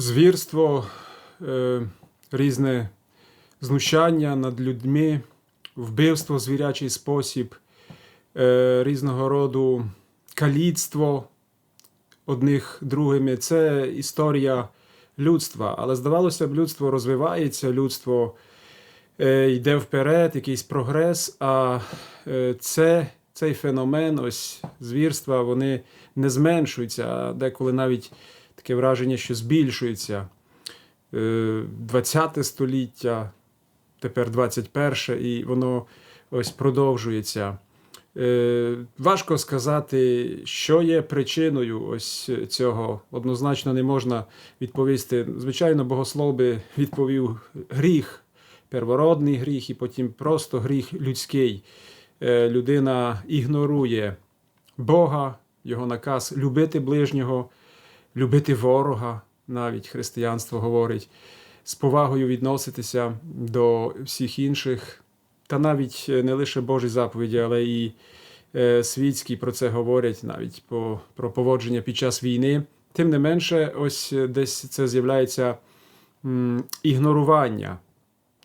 звірство, е, різне знущання над людьми, вбивство в звірячий спосіб, е, різного роду каліцтво одних другими. Це історія людства. Але здавалося б, людство розвивається, людство е, йде вперед, якийсь прогрес. А це, цей феномен, ось звірства, вони не зменшуються, а деколи навіть таке враження, що збільшуються. Е, 20 століття, тепер 21, і воно ось продовжується. Е, важко сказати, що є причиною ось цього. Однозначно не можна відповісти. Звичайно, богослов би відповів гріх, первородний гріх, і потім просто гріх людський. Е, людина ігнорує Бога, його наказ любити ближнього, любити ворога, навіть християнство говорить, з повагою відноситися до всіх інших. Та навіть е, не лише Божі заповіді, але і е, світські про це говорять навіть по, про поводження під час війни. Тим не менше, ось е, десь це з'являється ігнорування.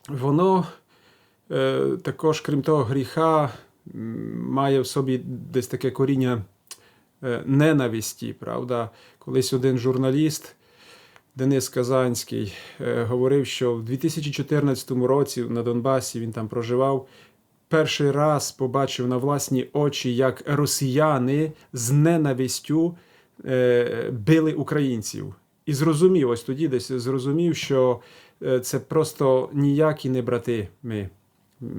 Воно також, крім того, гріха має в собі десь таке коріння ненависті. Правда, колись один журналіст. Денис Казанський е, говорив, що в 2014 році на Донбасі він там проживав. Перший раз побачив на власні очі, як росіяни з ненавистю е, били українців. І зрозумів, ось тоді десь зрозумів, що е, це просто ніякі не брати ми,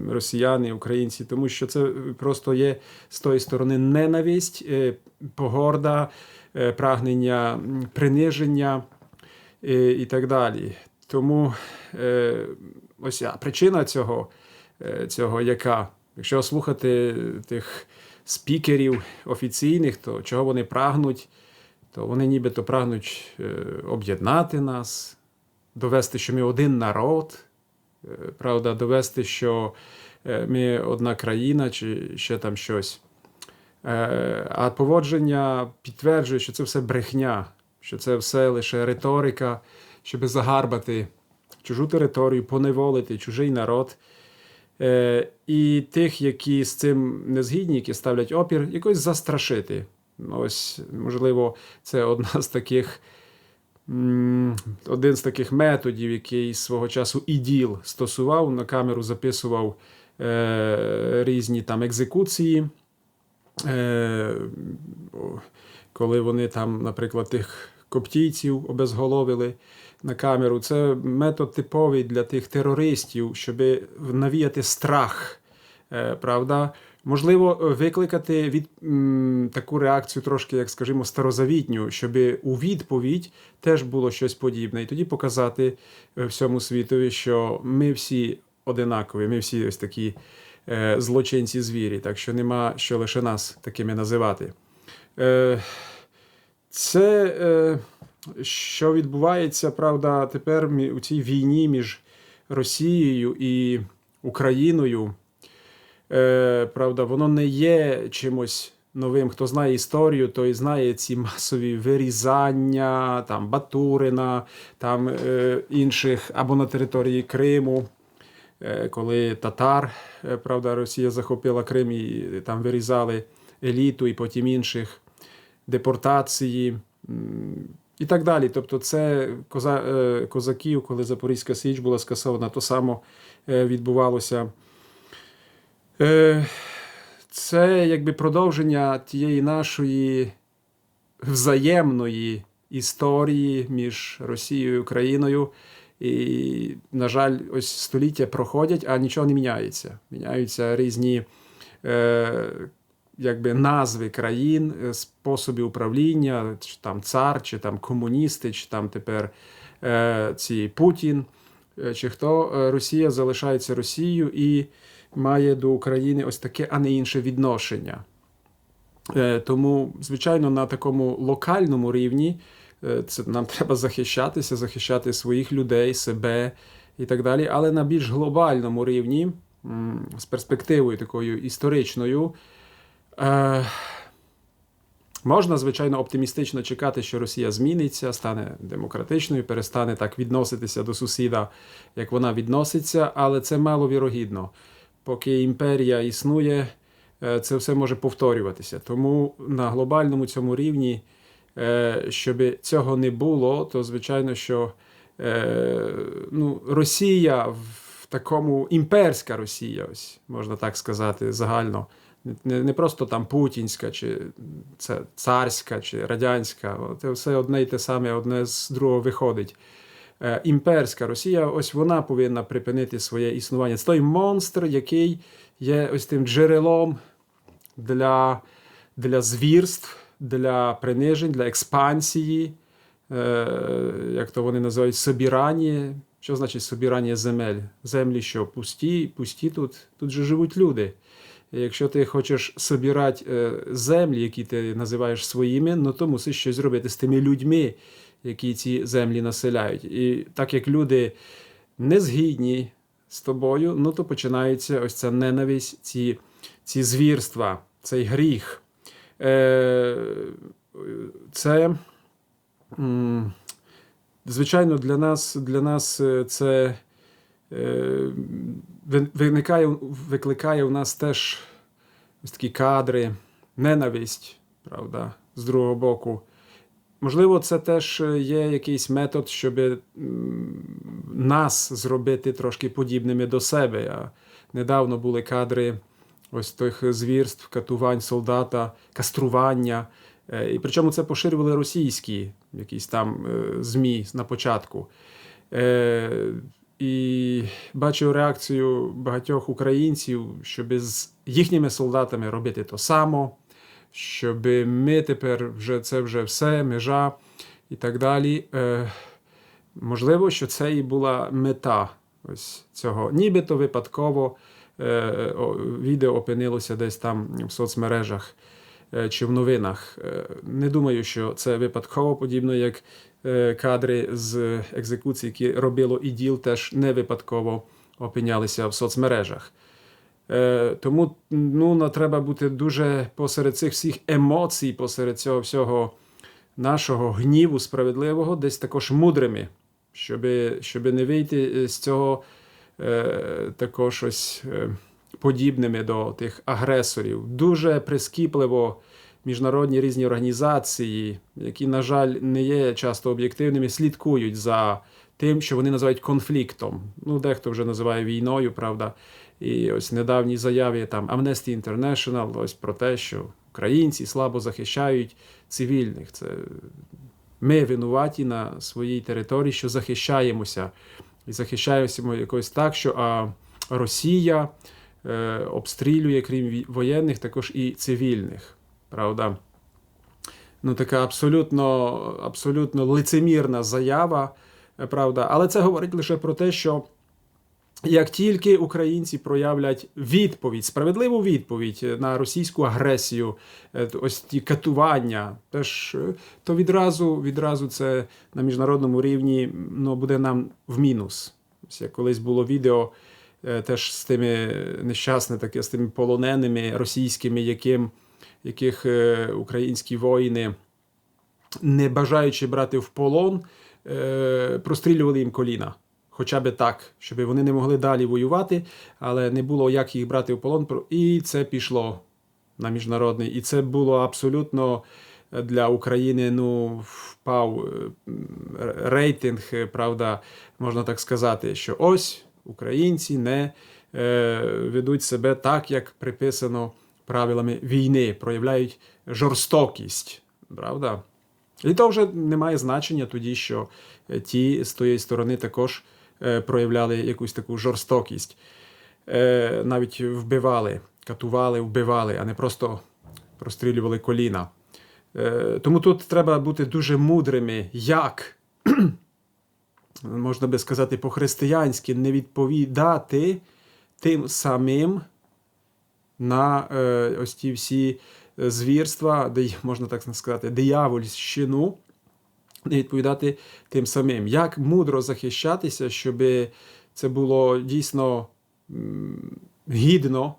росіяни, українці, тому що це просто є з тої сторони ненависть, е, погорда, е, прагнення приниження і, і так далі. Тому е, ось а причина цього, е, цього яка? Якщо слухати тих спікерів офіційних, то чого вони прагнуть, то вони нібито прагнуть е, об'єднати нас, довести, що ми один народ, е, правда, довести, що е, ми одна країна, чи ще там щось. Е, А поводження підтверджує, що це все брехня, що це все лише риторика, щоб загарбати чужу територію, поневолити чужий народ. Е, І тих, які з цим не згідні, які ставлять опір, якось застрашити. Ось, можливо, це одна з таких. Один з таких методів, який свого часу іділ стосував, на камеру записував е, різні там екзекуції, е, коли вони там, наприклад, тих коптійців обезголовили на камеру. Це метод типовий для тих терористів, щоб навіяти страх. Е, правда? Можливо, викликати від м, таку реакцію, трошки, як скажімо, старозавітню, щоб у відповідь теж було щось подібне, і тоді показати е, всьому світові, що ми всі одинакові, ми всі ось такі е, злочинці звірі, так що нема що лише нас такими називати. Е, це, е, що відбувається, правда, тепер у цій війні між Росією і Україною. Е, правда, воно не є чимось новим. Хто знає історію, той знає ці масові вирізання, там Батурина, там е, інших або на території Криму. Е, коли татар, е, правда, Росія захопила Крим і там вирізали еліту і потім інших депортації і так далі. Тобто, це е, козаків, коли Запорізька Січ була скасована, то само відбувалося. Е, Це якби продовження тієї нашої взаємної історії між Росією і Україною. І, на жаль, ось століття проходять, а нічого не міняється. Міняються різні е, якби, назви країн, е, способи управління, чи там цар, чи там комуністи, чи там тепер е, ці Путін, е, чи хто. Росія залишається Росією і має до України ось таке, а не інше відношення. Е, Тому, звичайно, на такому локальному рівні е, це нам треба захищатися, захищати своїх людей, себе і так далі. Але на більш глобальному рівні, з перспективою такою історичною, е, Можна, звичайно, оптимістично чекати, що Росія зміниться, стане демократичною, перестане так відноситися до сусіда, як вона відноситься, але це маловірогідно. Поки імперія існує, е, це все може повторюватися. Тому на глобальному цьому рівні, е, щоб цього не було, то звичайно, що е, ну, Росія в такому імперська Росія, ось можна так сказати, загально. Не, просто там путінська, чи царська, чи радянська. Це все одне і те саме, одне з другого виходить. Е, імперська Росія, ось вона повинна припинити своє існування. Це той монстр, який є ось тим джерелом для, для звірств, для принижень, для експансії, е, як то вони називають, собірання. Що значить собірання земель? Землі, що пусті, пусті тут, тут же живуть люди. Якщо ти хочеш собирати е, землі, які ти називаєш своїми, ну то мусиш щось зробити з тими людьми, які ці землі населяють. І так як люди не згідні з тобою, ну то починається ось ця ненависть, ці, ці звірства, цей гріх. Е, Це, звичайно, для нас, для нас е, це е, виникає, викликає у нас теж ось такі кадри, ненависть, правда, з другого боку. Можливо, це теж є якийсь метод, щоб нас зробити трошки подібними до себе. А недавно були кадри ось тих звірств, катувань солдата, кастрування. Е, І причому це поширювали російські якісь там е, ЗМІ на початку. Е, І бачив реакцію багатьох українців, щоб з їхніми солдатами робити то само, щоб ми тепер вже це вже все, межа і так далі. Е, Можливо, що це і була мета ось цього. Нібито випадково е, відео опинилося десь там в соцмережах е, чи в новинах. Е, Не думаю, що це випадково, подібно як е, кадри з екзекуції, які робило іділ, теж не випадково опинялися в соцмережах. Е, Тому ну, треба бути дуже посеред цих всіх емоцій, посеред цього всього нашого гніву справедливого, десь також мудрими, щоб, щоб не вийти з цього е, також ось е, подібними до тих агресорів. Дуже прискіпливо міжнародні різні організації, які, на жаль, не є часто об'єктивними, слідкують за тим, що вони називають конфліктом. Ну, дехто вже називає війною, правда. І ось недавні заяви там Amnesty International ось про те, що українці слабо захищають цивільних. Це ми винуваті на своїй території, що захищаємося. І захищаємося якось так, що а, Росія е, обстрілює, крім воєнних, також і цивільних. Правда? Ну, така абсолютно, абсолютно лицемірна заява, е, правда. Але це говорить лише про те, що як тільки українці проявлять відповідь, справедливу відповідь на російську агресію, е, ось ті катування, теж, е, то відразу, відразу це на міжнародному рівні ну, буде нам в мінус. Ось як колись було відео е, теж з тими нещасне таке, з тими полоненими російськими, яким, яких е, українські воїни, не бажаючи брати в полон, е, прострілювали їм коліна. Хоча би так, щоб вони не могли далі воювати, але не було як їх брати в полон. І це пішло на міжнародний. І це було абсолютно для України ну, впав е, рейтинг, е, правда, можна так сказати, що ось українці не е, ведуть себе так, як приписано правилами війни, проявляють жорстокість. Правда? І то вже не має значення тоді, що ті з тієї сторони також проявляли якусь таку жорстокість, Е, навіть вбивали, катували, вбивали, а не просто прострілювали коліна. Е, Тому тут треба бути дуже мудрими, як, можна би сказати, по-християнськи не відповідати тим самим на е, ось ті всі е, звірства, де можна так сказати, диявольщину, не відповідати тим самим. Як мудро захищатися, щоб це було дійсно гідно,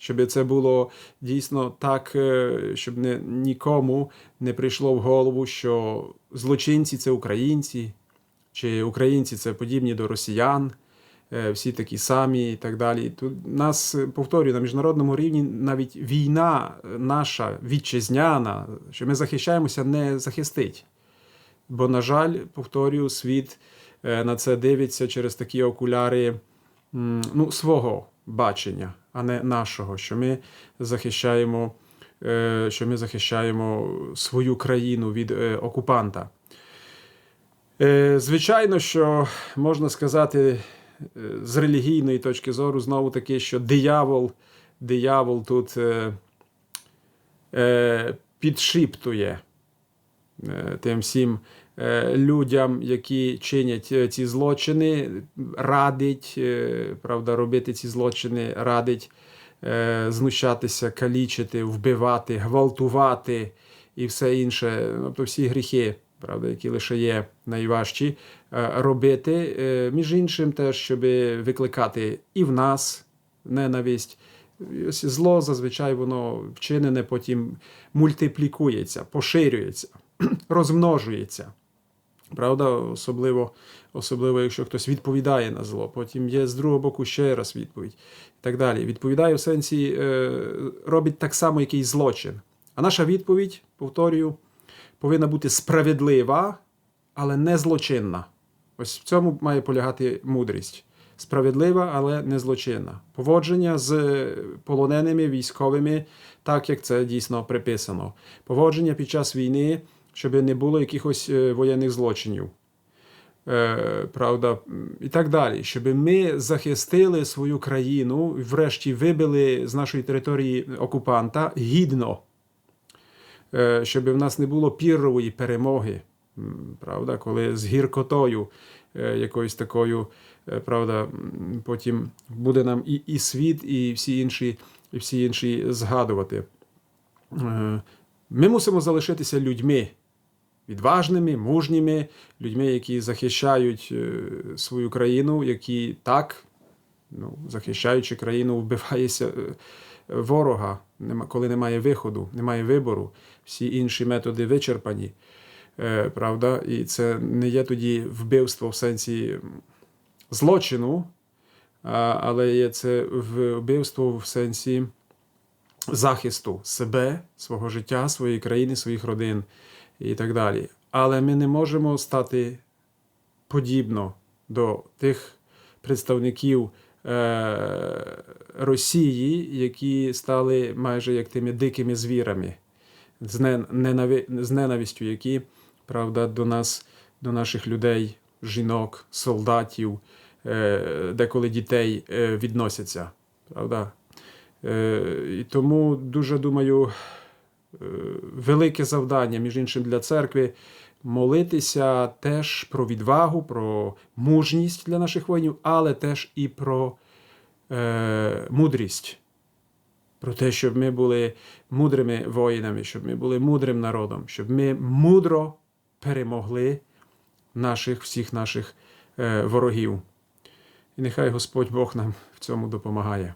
щоб це було дійсно так, е, щоб не, нікому не прийшло в голову, що злочинці це українці, чи українці це подібні до росіян, е, всі такі самі і так далі. Тут нас е, повторюю на міжнародному рівні навіть війна наша вітчизняна, що ми захищаємося, не захистить. Бо, на жаль, повторюю, світ е, на це дивиться через такі окуляри ну, свого бачення, а не нашого, що ми захищаємо, е, що ми захищаємо свою країну від е, окупанта. Звичайно, що можна сказати з релігійної точки зору знову таки, що диявол, диявол тут підшіптує е, тим всім е, людям, які чинять е, ці злочини, радить, е, правда, робити ці злочини, радить знущатися, калічити, вбивати, гвалтувати і все інше, тобто всі гріхи, правда, які лише є найважчі, робити. Між іншим, теж, щоб викликати і в нас ненависть. Зло зазвичай воно вчинене потім мультиплікується, поширюється, розмножується. Правда, особливо, особливо, якщо хтось відповідає на зло. Потім є з другого боку ще раз відповідь і так далі. Відповідає в сенсі, е, робить так само якийсь злочин. А наша відповідь, повторюю, повинна бути справедлива, але не злочинна. Ось в цьому має полягати мудрість. Справедлива, але не злочинна. Поводження з полоненими військовими, так як це дійсно приписано. Поводження під час війни, щоб не було якихось е, воєнних злочинів. Е, правда, і так далі, щоб ми захистили свою країну, врешті вибили з нашої території окупанта гідно, Е, щоб в нас не було піррової перемоги, правда, коли з гіркотою якоюсь такою, правда, потім буде нам і, і світ, і всі інші, і всі інші згадувати. Ми мусимо залишитися людьми, відважними, мужніми, людьми, які захищають е, свою країну, які так, ну, захищаючи країну, вбивається е, ворога, коли немає виходу, немає вибору, всі інші методи вичерпані. Е, Правда, і це не є тоді вбивство в сенсі злочину, але є це вбивство в сенсі захисту себе, свого життя, своєї країни, своїх родин і так далі. Але ми не можемо стати подібно до тих представників е, Росії, які стали майже як тими дикими звірами, з, ненави- з ненавистю, які правда, до нас, до наших людей, жінок, солдатів, е, деколи дітей е, відносяться. Правда? Е, і тому дуже думаю, велике завдання, між іншим, для церкви молитися теж про відвагу, про мужність для наших воїнів, але теж і про е, мудрість. Про те, щоб ми були мудрими воїнами, щоб ми були мудрим народом, щоб ми мудро перемогли наших всіх наших е, ворогів. І нехай Господь Бог нам в цьому допомагає.